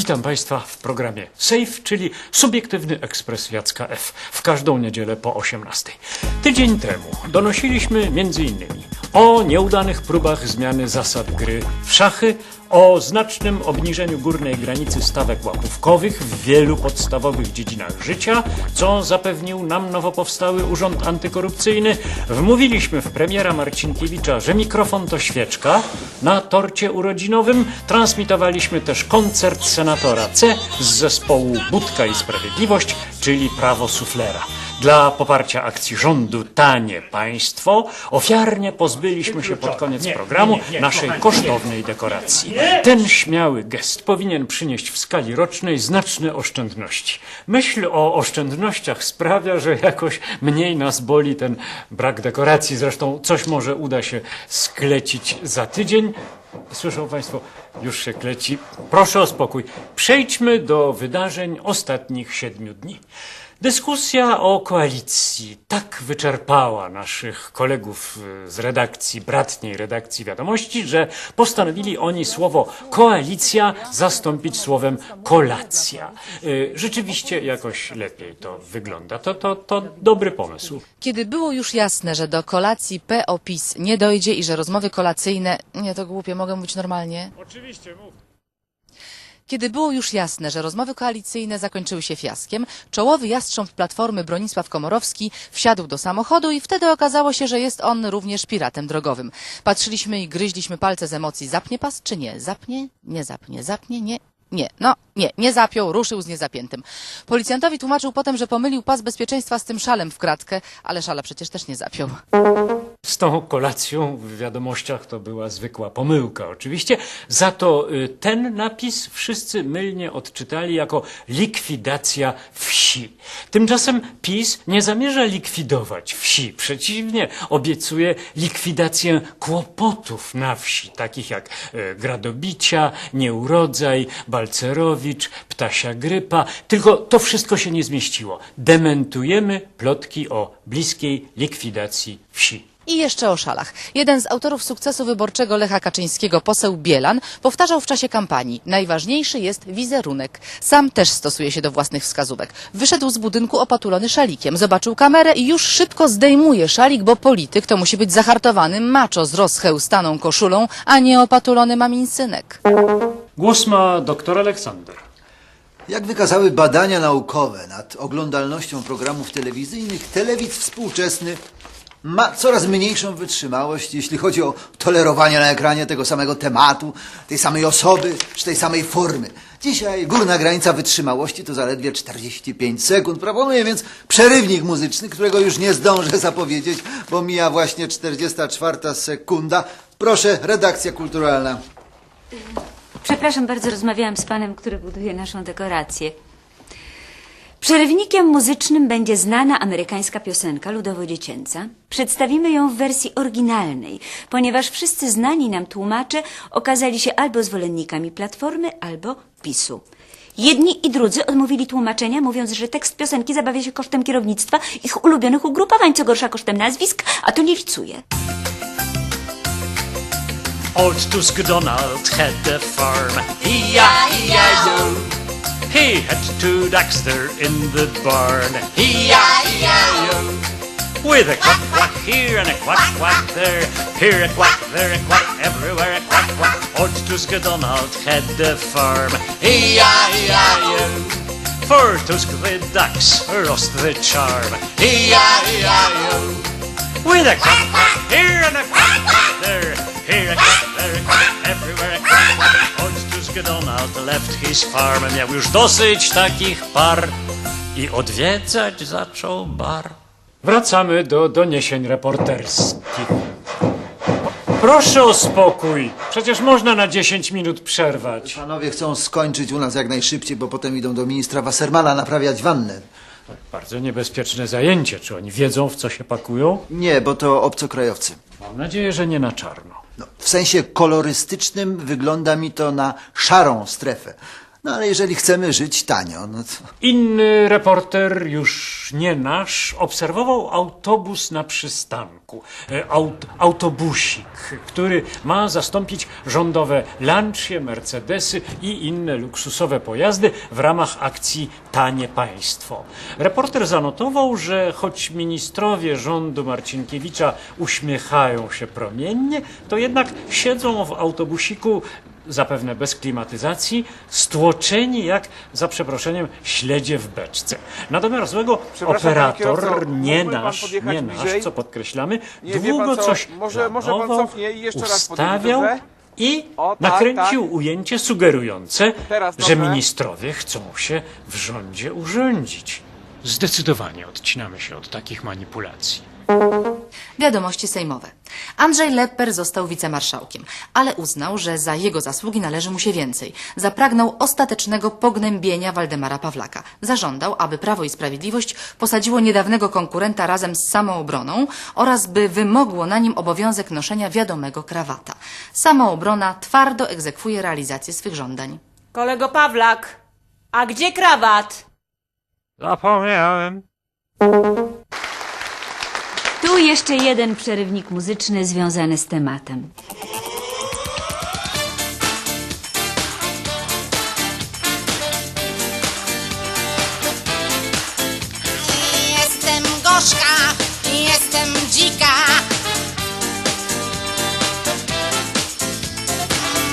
Witam Państwa w programie SAFE, czyli subiektywny ekspres Jacka F. w każdą niedzielę po 18. Tydzień temu donosiliśmy m.in. o nieudanych próbach zmiany zasad gry w szachy, o znacznym obniżeniu górnej granicy stawek łapówkowych w wielu podstawowych dziedzinach życia, co zapewnił nam nowo powstały Urząd Antykorupcyjny. Wmówiliśmy w premiera Marcinkiewicza, że mikrofon to świeczka. Na torcie urodzinowym transmitowaliśmy też koncert senatora C z zespołu Budka i Sprawiedliwość, czyli Prawo Suflera. Dla poparcia akcji rządu Tanie Państwo ofiarnie pozbyliśmy się pod koniec programu naszej kosztownej dekoracji. Ten śmiały gest powinien przynieść w skali rocznej znaczne oszczędności. Myśl o oszczędnościach sprawia, że jakoś mniej nas boli ten brak dekoracji. Zresztą coś może uda się sklecić za tydzień. Słyszą Państwo, już się kleci. Proszę o spokój. Przejdźmy do wydarzeń ostatnich siedmiu dni. Dyskusja o koalicji tak wyczerpała naszych kolegów y, z redakcji, bratniej redakcji wiadomości, że postanowili oni słowo koalicja zastąpić słowem kolacja. Y, Rzeczywiście jakoś lepiej to wygląda. To, to, to dobry pomysł. Kiedy było już jasne, że do kolacji PO-PiS nie dojdzie i że rozmowy kolacyjne... Nie, to głupie, mogę mówić normalnie? Oczywiście, mów. Kiedy było już jasne, że rozmowy koalicyjne zakończyły się fiaskiem, czołowy jastrząb Platformy Bronisław Komorowski wsiadł do samochodu i wtedy okazało się, że jest on również piratem drogowym. Patrzyliśmy i gryźliśmy palce z emocji. Zapnie pas czy nie? Zapnie? Nie zapnie. Zapnie? Nie. Nie, no nie, nie zapiął, ruszył z niezapiętym. Policjantowi tłumaczył potem, że pomylił pas bezpieczeństwa z tym szalem w kratkę, ale szala przecież też nie zapiął. Z tą kolacją w wiadomościach to była zwykła pomyłka, oczywiście. Za to y, ten napis wszyscy mylnie odczytali jako likwidacja wsi. Tymczasem PiS nie zamierza likwidować wsi. Przeciwnie, obiecuje likwidację kłopotów na wsi, takich jak y, gradobicia, nieurodzaj, balcerowicz, ptasia grypa. Tylko to wszystko się nie zmieściło. Dementujemy plotki o bliskiej likwidacji wsi. I jeszcze o szalach. Jeden z autorów sukcesu wyborczego Lecha Kaczyńskiego, poseł Bielan, powtarzał w czasie kampanii: Najważniejszy jest wizerunek. Sam też stosuje się do własnych wskazówek. Wyszedł z budynku opatulony szalikiem, zobaczył kamerę i już szybko zdejmuje szalik, bo polityk to musi być zahartowany macho z rozchełstaną koszulą, a nie opatulony mamin synek. Głos ma doktor Aleksander. Jak wykazały badania naukowe nad oglądalnością programów telewizyjnych, telewidz współczesny ma coraz mniejszą wytrzymałość, jeśli chodzi o tolerowanie na ekranie tego samego tematu, tej samej osoby czy tej samej formy. Dzisiaj górna granica wytrzymałości to zaledwie 45 sekund. Proponuję więc przerywnik muzyczny, którego już nie zdążę zapowiedzieć, bo mija właśnie 44 sekunda. Proszę, redakcja kulturalna. Przepraszam bardzo, rozmawiałam z panem, który buduje naszą dekorację. Przerywnikiem muzycznym będzie znana amerykańska piosenka ludowo-dziecięca. Przedstawimy ją w wersji oryginalnej, ponieważ wszyscy znani nam tłumacze okazali się albo zwolennikami Platformy, albo PiSu. Jedni i drudzy odmówili tłumaczenia, mówiąc, że tekst piosenki zabawia się kosztem kierownictwa ich ulubionych ugrupowań, co gorsza kosztem nazwisk, a to nie licuje. Old Tusk Donald had a farm. E-I-E-I-O. He had two ducks there in the barn. E-I-E-I-O. With a quack quack here and a quack quack there. Here a quack, there a quack, everywhere a quack quack. Old Tusk Donald had a farm. E-I-E-I-O. For Tusk the ducks lost the charm. E-I-E-I-O. With a quack quack here and a quack quack there. Here a quack, there a quack, everywhere a quack quack. Tusk Donald left his farm. Miał już dosyć takich par i odwiedzać zaczął bar. Wracamy do doniesień reporterskich. Proszę o spokój. Przecież można na 10 minut przerwać. Panowie chcą skończyć u nas jak najszybciej, bo potem idą do ministra Wassermana naprawiać wannę. Bardzo niebezpieczne zajęcie. Czy oni wiedzą, w co się pakują? Nie, bo to obcokrajowcy. Mam nadzieję, że nie na czarno. No, w sensie kolorystycznym wygląda mi to na szarą strefę. No ale jeżeli chcemy żyć tanio, no to... Inny reporter, już nie nasz, obserwował autobus na przystanku. E, Aut, autobusik, który ma zastąpić rządowe Lancia, Mercedesy i inne luksusowe pojazdy w ramach akcji Tanie Państwo. Reporter zanotował, że choć ministrowie rządu Marcinkiewicza uśmiechają się promiennie, to jednak siedzą w autobusiku zapewne bez klimatyzacji, stłoczeni jak, za przeproszeniem, śledzie w beczce. Na domiar złego operator, kierowco, nie nasz, nie nasz, bliżej? co podkreślamy, Nie, długo co, coś może- może pan cofnie i jeszcze ustawiał i O, tak, nakręcił tak. ujęcie sugerujące, Teraz że ministrowie chcą się w rządzie urządzić. Zdecydowanie odcinamy się od takich manipulacji. Wiadomości sejmowe. Andrzej Lepper został wicemarszałkiem, ale uznał, że za jego zasługi należy mu się więcej. Zapragnął ostatecznego pognębienia Waldemara Pawlaka. Zażądał, aby Prawo i Sprawiedliwość posadziło niedawnego konkurenta razem z samoobroną oraz by wymogło na nim obowiązek noszenia wiadomego krawata. Samoobrona twardo egzekwuje realizację swych żądań. Kolego Pawlak, a gdzie krawat? Zapomniałem. Tu jeszcze jeden przerywnik muzyczny związany z tematem. Jestem gorzka, jestem dzika.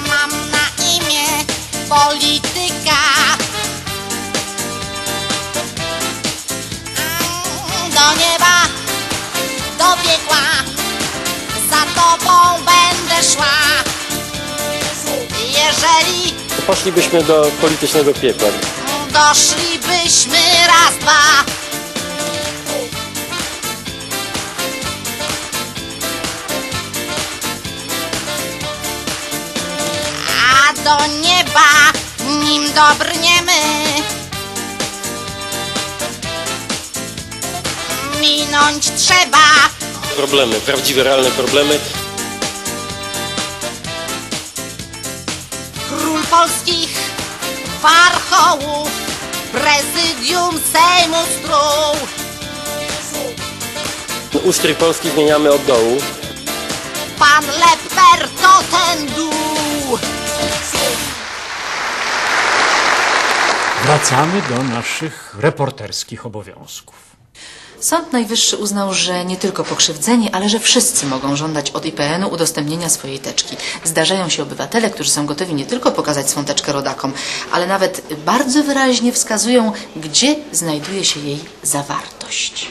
Mam na imię polityka. Do nieba, do piekła, za tobą będę szła. Jeżeli Poszlibyśmy do politycznego piekła. doszlibyśmy raz, dwa. A do nieba, nim dobrniemy, minąć trzeba. Problemy, prawdziwe, realne problemy. Król polskich warchołów, prezydium Sejmu Strół. Ustrój Polski zmieniamy od dołu. Pan Lepper to ten dół. Wracamy do naszych reporterskich obowiązków. Sąd Najwyższy uznał, że nie tylko pokrzywdzeni, ale że wszyscy mogą żądać od IPN-u udostępnienia swojej teczki. Zdarzają się obywatele, którzy są gotowi nie tylko pokazać swą teczkę rodakom, ale nawet bardzo wyraźnie wskazują, gdzie znajduje się jej zawartość.